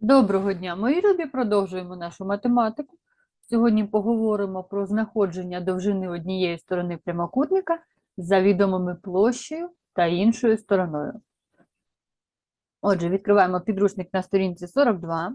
Доброго дня, мої любі. Продовжуємо нашу математику. Сьогодні поговоримо про знаходження довжини однієї сторони прямокутника за відомими площею та іншою стороною. Отже, відкриваємо підручник на сторінці 42.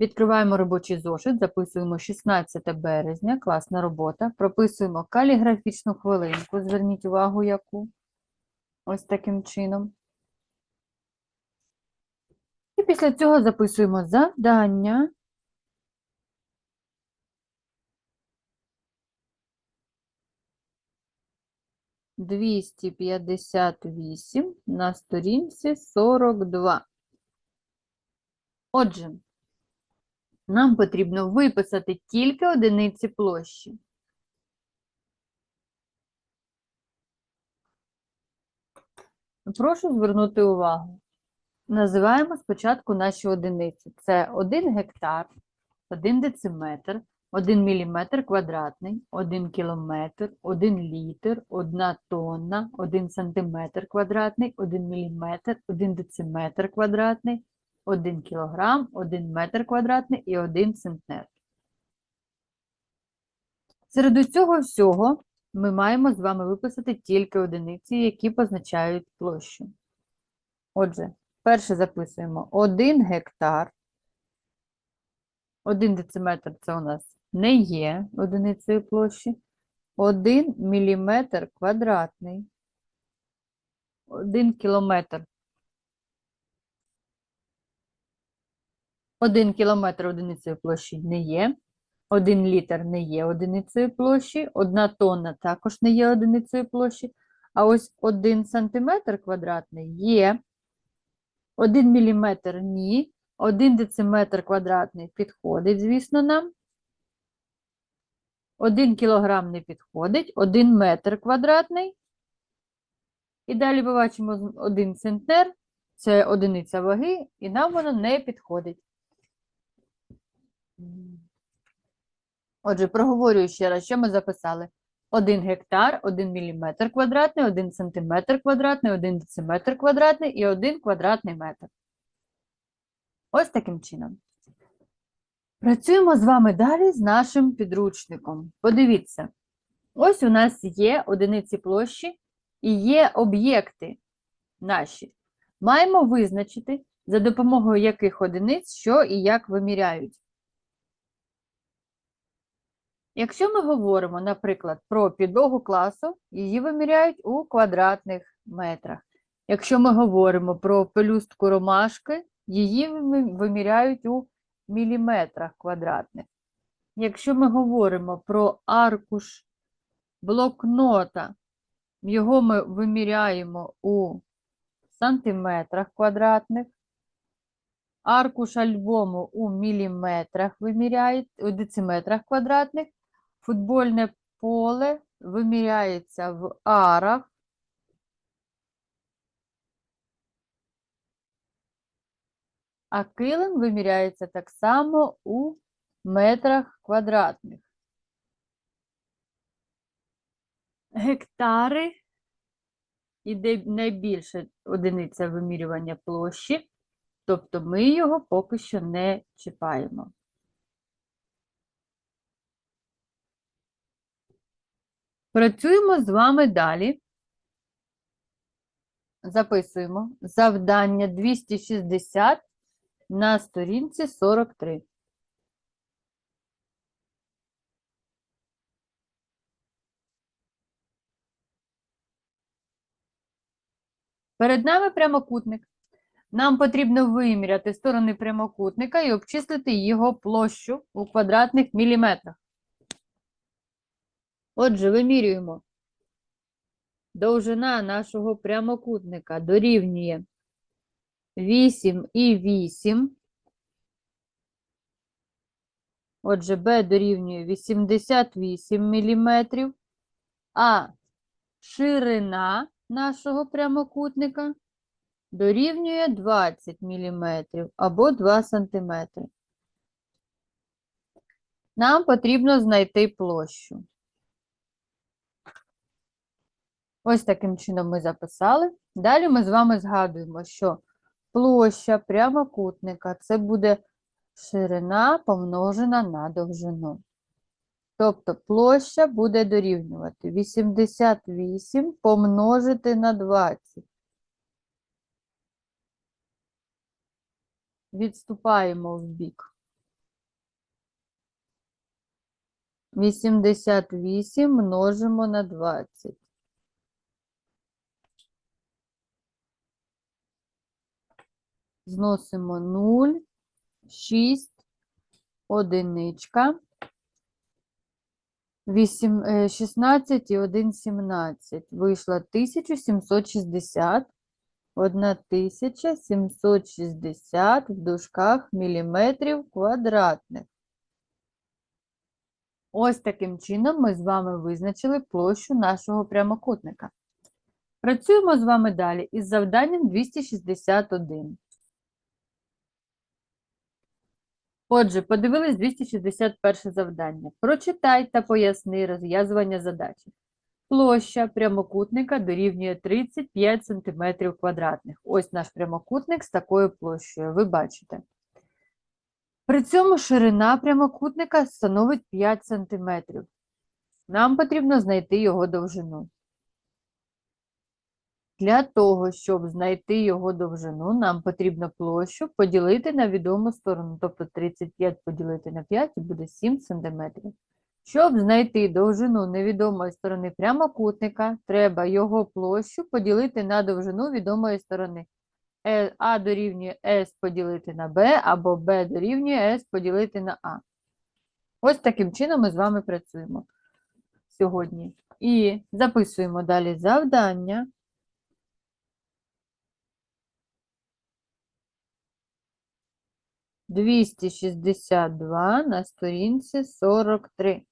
Відкриваємо робочий зошит, записуємо 16 березня, класна робота. Прописуємо каліграфічну хвилинку. Зверніть увагу, яку. Ось таким чином. Після цього записуємо завдання. Двісті п'ятдесят вісім на сторінці сорок два. Отже, нам потрібно виписати тільки одиниці площі. Прошу звернути увагу. Називаємо спочатку наші одиниці. Це 1 гектар, 1 дециметр, 1 міліметр квадратний, 1 кілометр, 1 літр, 1 тонна, 1 сантиметр квадратний, 1 міліметр, 1 дециметр квадратний, 1 кілограм, 1 метр квадратний і 1 центнер. Серед цього всього ми маємо з вами виписати тільки одиниці, які позначають площу. Отже, Перше записуємо 1 гектар. 1 дециметр це у нас не є одиницею площі. 1 міліметр квадратний. 1 кілометр. 1 кілометр одиницею площі не є. 1 літр не є одиницею площі. 1 тонна також не є одиницею площі. А ось 1 сантиметр квадратний є. 1 міліметр ні. 1 дециметр квадратний підходить, звісно, нам. 1 кілограм не підходить, 1 метр квадратний. І далі ми бачимо 1 центнер, це одиниця ваги, і нам воно не підходить. Отже, проговорюю ще раз, що ми записали. 1 гектар, 1 міліметр квадратний, 1 сантиметр квадратний, 1 дециметр квадратний і 1 квадратний метр. Ось таким чином. Працюємо з вами далі з нашим підручником. Подивіться, ось у нас є одиниці площі і є об'єкти наші. Маємо визначити, за допомогою яких одиниць, що і як виміряють. Якщо ми говоримо, наприклад, про підлогу класу, її виміряють у квадратних метрах. Якщо ми говоримо про пелюстку ромашки, її виміряють у міліметрах квадратних. Якщо ми говоримо про аркуш блокнота, його ми виміряємо у сантиметрах квадратних. Аркуш альбому у міліметрах виміряють, у дециметрах квадратних. Футбольне поле виміряється в арах. А килим виміряється так само у метрах квадратних. Гектари іде найбільша одиниця вимірювання площі, тобто ми його поки що не чіпаємо. Працюємо з вами далі. Записуємо завдання 260 на сторінці 43. Перед нами прямокутник. Нам потрібно виміряти сторони прямокутника і обчислити його площу у квадратних міліметрах. Отже, вимірюємо. Довжина нашого прямокутника дорівнює 8 і 8. Отже, Б дорівнює 88 мм, а ширина нашого прямокутника дорівнює 20 мм або 2 см. Нам потрібно знайти площу. Ось таким чином ми записали. Далі ми з вами згадуємо, що площа прямокутника це буде ширина помножена на довжину. Тобто площа буде дорівнювати 88 помножити на 20. Відступаємо в бік. 88 множимо на 20. Зносимо 0, 6, одиничка. 8, е, 16 і 1, 17. Вийшло 1760. 1760 в дужках міліметрів квадратних. Ось таким чином ми з вами визначили площу нашого прямокутника. Працюємо з вами далі із завданням 261. Отже, подивились 261 завдання. Прочитай та поясни розв'язування задачі. Площа прямокутника дорівнює 35 см квадратних. Ось наш прямокутник з такою площею, ви бачите. При цьому ширина прямокутника становить 5 см. Нам потрібно знайти його довжину. Для того, щоб знайти його довжину, нам потрібно площу поділити на відому сторону, тобто 35 поділити на 5 і буде 7 см. Щоб знайти довжину невідомої сторони прямокутника, треба його площу поділити на довжину відомої сторони. Е- А дорівнює S поділити на B, або B дорівнює S поділити на А. Ось таким чином ми з вами працюємо сьогодні. І записуємо далі завдання. Двісті шістдесят два на сторінці сорок три.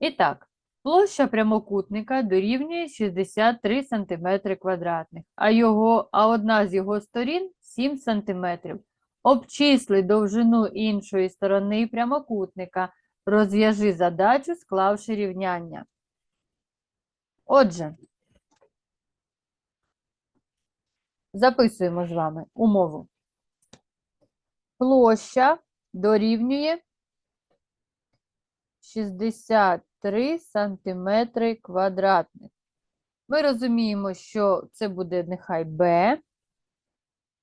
І так, площа прямокутника дорівнює 63 см квадратних, а, його, а одна з його сторін 7 см. Обчисли довжину іншої сторони прямокутника. Розв'яжи задачу, склавши рівняння. Отже, записуємо з вами умову. Площа дорівнює 63 сантиметри квадратних. Ми розуміємо, що це буде нехай Б,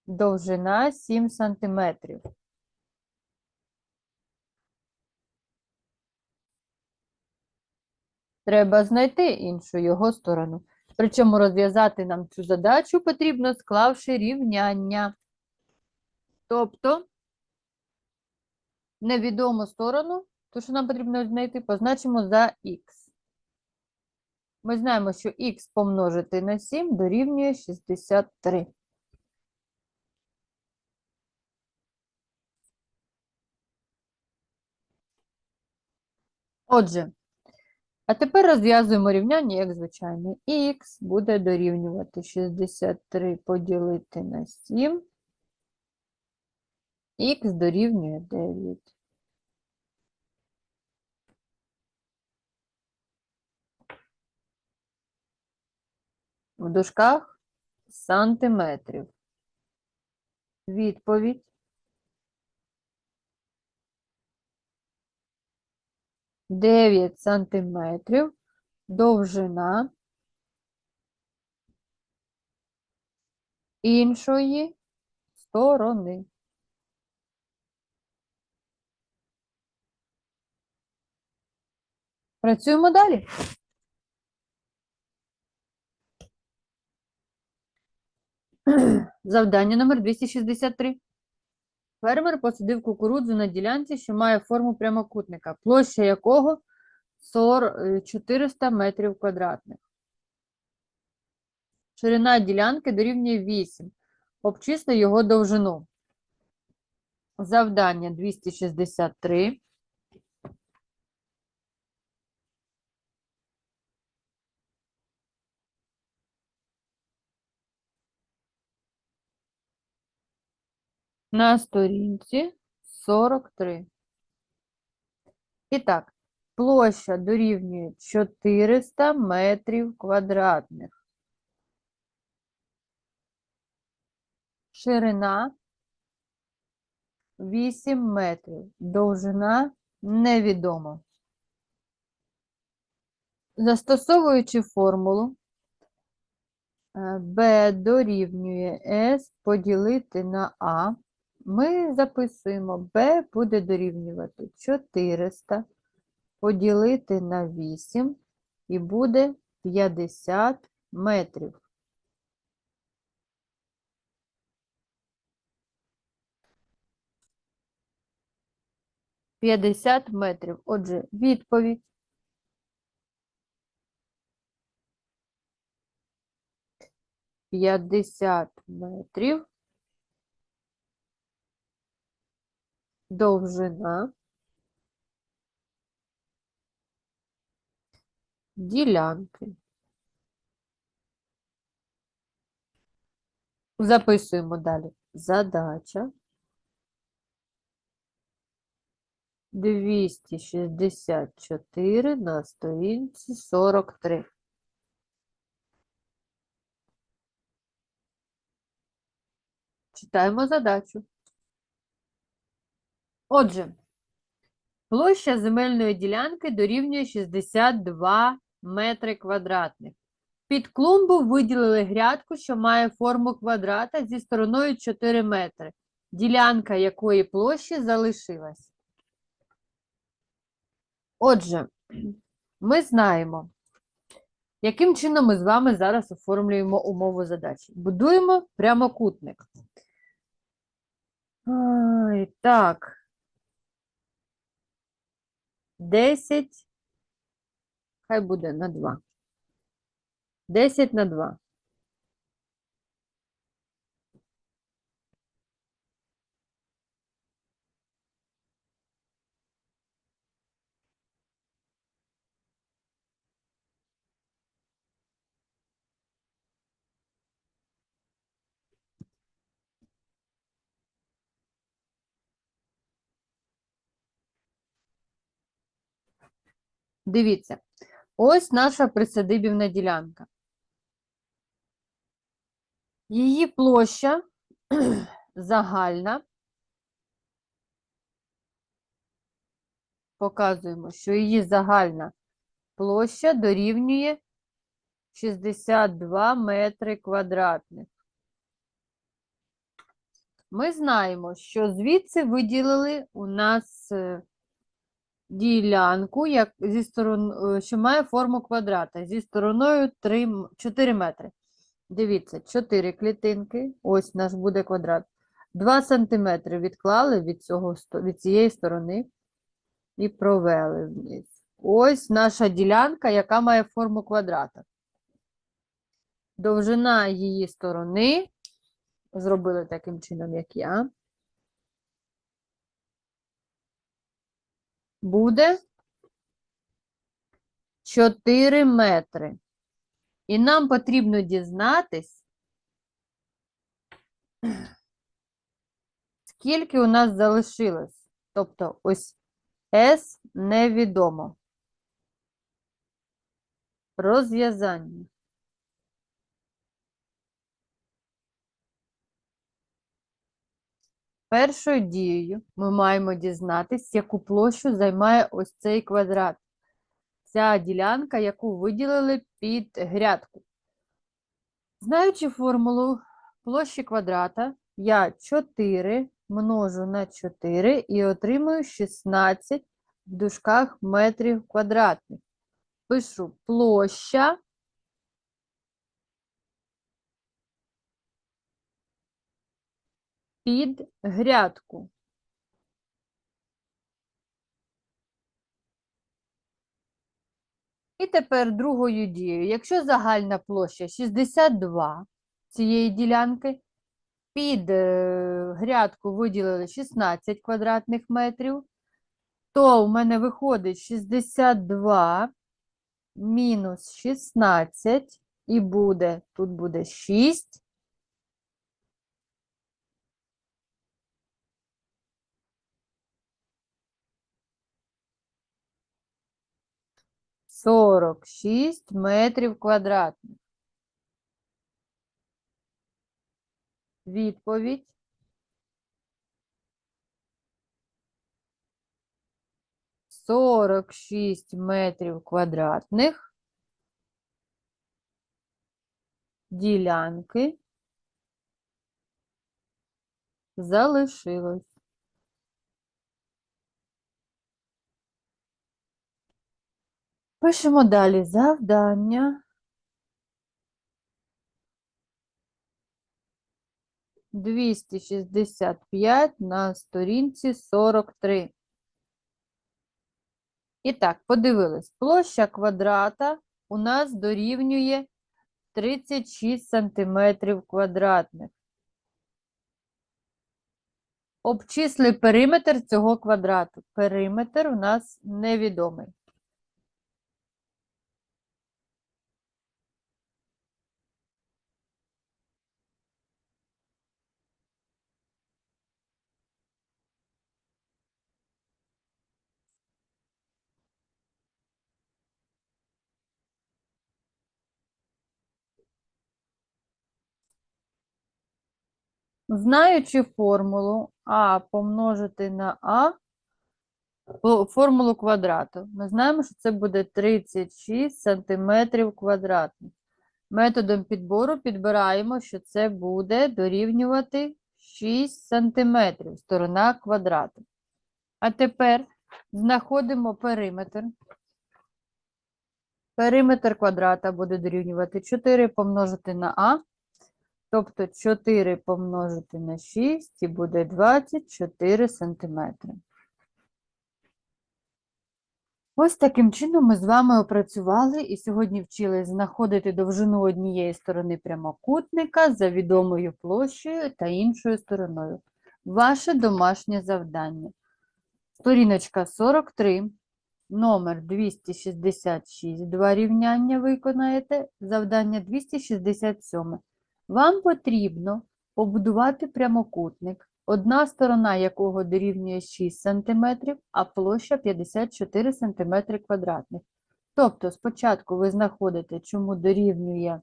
довжина 7 сантиметрів. Треба знайти іншу його сторону. Причому розв'язати нам цю задачу потрібно, склавши рівняння. Тобто, невідому сторону то, що нам потрібно знайти, позначимо за х. Ми знаємо, що х помножити на 7 дорівнює 63. Отже, а тепер розв'язуємо рівняння, як звичайно. х буде дорівнювати 63 поділити на 7. Х дорівнює 9. в дужках сантиметрів. Відповідь. Дев'ять сантиметрів довжина іншої сторони. Працюємо далі. Завдання номер 263. Фермер посадив кукурудзу на ділянці, що має форму прямокутника, площа якого 40 400 метрів квадратних. Ширина ділянки дорівнює 8. Обчисли його довжину. Завдання 263. На сторінці 43. І так, площа дорівнює 400 метрів квадратних. Ширина 8 метрів. Довжина невідомо. Застосовуючи формулу е, B дорівнює S поділити на А, ми записуємо B буде дорівнювати 400 поділити на 8 і буде 50 метрів. П'ятдесят метрів. Отже, відповідь. П'ятдесят метрів. Довжина. Ділянки. Записуємо далі. Задача. 264 на сторінці 43. Читаємо задачу. Отже, площа земельної ділянки дорівнює 62 метри квадратних. Під клумбу виділили грядку, що має форму квадрата зі стороною 4 метри, ділянка якої площі залишилась. Отже, ми знаємо, яким чином ми з вами зараз оформлюємо умову задачі. Будуємо прямокутник. Ай, так. 10, хай буде на 2. 10 на 2. Дивіться, ось наша присадибівна ділянка. Її площа загальна. Показуємо, що її загальна площа дорівнює 62 метри квадратних. Ми знаємо, що звідси виділили у нас е, ділянку, як зі сторон, е, що має форму квадрата зі стороною 3, 4 метри. Дивіться, 4 клітинки, ось наш буде квадрат. 2 сантиметри відклали від, цього, від цієї сторони і провели вниз. Ось наша ділянка, яка має форму квадрата. Довжина її сторони зробили таким чином, як я. Буде 4 метри. І нам потрібно дізнатись, скільки у нас залишилось. Тобто ось S невідомо. Розв'язання. Першою дією ми маємо дізнатись, яку площу займає ось цей квадрат. Ця ділянка, яку виділили під грядку. Знаючи формулу площі квадрата, я 4 множу на 4 і отримую 16 в дужках метрів квадратних. Пишу площа під грядку. І тепер другою дією. Якщо загальна площа 62 цієї ділянки, під е, грядку виділили 16 квадратних метрів, то в мене виходить 62 мінус 16 і буде, тут буде 6. Сорок шість метрів квадратних. Відповідь. Сорок шість метрів квадратних ділянки залишилось. Пишемо далі завдання. 265 на сторінці 43. І так, подивились. Площа квадрата у нас дорівнює 36 сантиметрів квадратних. Обчисли периметр цього квадрату. Периметр у нас невідомий. Знаючи формулу А помножити на А, формулу квадрату, ми знаємо, що це буде 36 сантиметрів квадратних. Методом підбору підбираємо, що це буде дорівнювати 6 сантиметрів, сторона квадрату. А тепер знаходимо периметр. Периметр квадрата буде дорівнювати 4 помножити на А, тобто 4 помножити на 6 і буде 24 сантиметри. Ось таким чином ми з вами опрацювали і сьогодні вчили знаходити довжину однієї сторони прямокутника за відомою площею та іншою стороною. Ваше домашнє завдання. Сторіночка 43, номер 266, два рівняння виконаєте, завдання 267. Вам потрібно побудувати прямокутник, одна сторона якого дорівнює 6 см, а площа 54 см квадратних. Тобто спочатку ви знаходите, чому дорівнює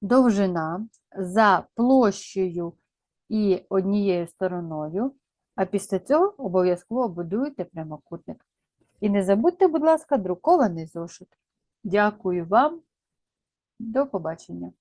довжина за площею і однією стороною, а після цього обов'язково будуєте прямокутник. І не забудьте, будь ласка, друкований зошит. Дякую вам. До побачення.